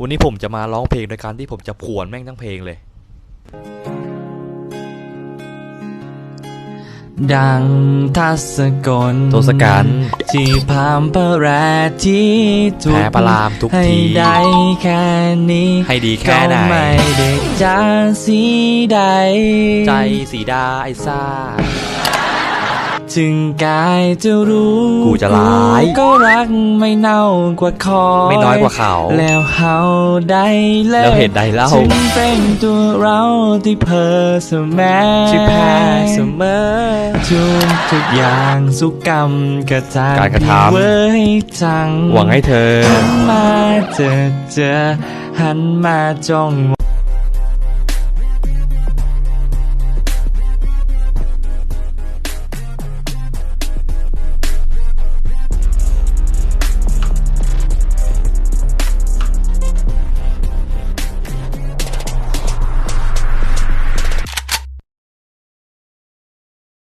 วันนี้ผมจะมาร้องเพลงโดยการที่ผมจะผวนแม่งทั้งเพลงเลย ดังทัศกลทศกัณฐ์ที่พามประแรที่ทุกแพ้ประลามทุกให้ทีได้แค่นี้ให้ดีแค่ไหนก็ไม่ได้จะสีใด ใจสีดาไอ้ซ่า ถึงกายจะรู้กูจะร้าย ก็รักไม่เน่ากว่าคอยไม่น้อยกว่าเขา แล้วเฮาได้เล่แล้วเหตุใดเล่าถึงเป็นตัวเราที่เพอเสมอที่แพ้เสมอทุกทุกอย่างสุกกรรมกระจายการกระทำเว้ยจังหวังให้เธอหันมาเจอเจอหันมาจ้อง